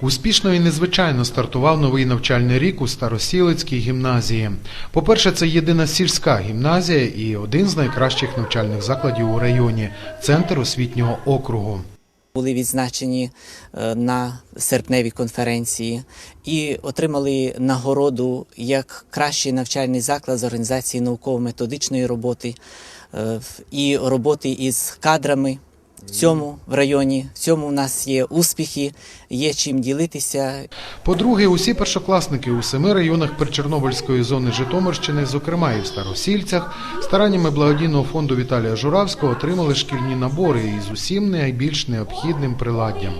Успішно і незвичайно стартував новий навчальний рік у Старосілицькій гімназії. По-перше, це єдина сільська гімназія і один з найкращих навчальних закладів у районі центр освітнього округу. були відзначені е, на серпневій конференції і отримали нагороду як кращий навчальний заклад з організації науково-методичної роботи е, і роботи із кадрами. В цьому в районі, в цьому в нас є успіхи, є чим ділитися. По-друге, усі першокласники у семи районах причорнобильської зони Житомирщини, зокрема і в Старосільцях, стараннями благодійного фонду Віталія Журавського отримали шкільні набори із усім найбільш необхідним приладдям.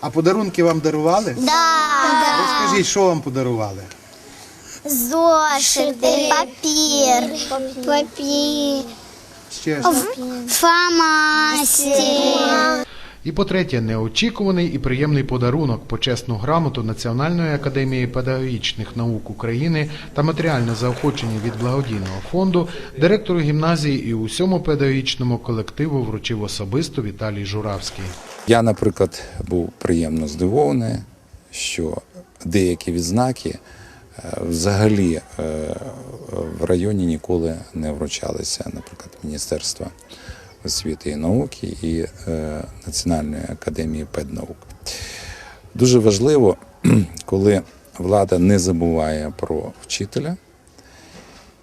А подарунки вам дарували? Да. Розкажіть, що вам подарували? Зошити, папір, папір, Ще фломастер. І по-третє, неочікуваний і приємний подарунок почесну грамоту Національної академії педагогічних наук України та матеріальне заохочення від благодійного фонду директору гімназії і усьому педагогічному колективу вручив особисто Віталій Журавський. Я, наприклад, був приємно здивований, що деякі відзнаки взагалі е, в районі ніколи не вручалися, наприклад, Міністерства освіти і науки і е, Національної академії педнаук. Дуже важливо, коли влада не забуває про вчителя,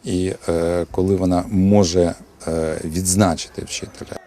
і е, коли вона може відзначити вчителя.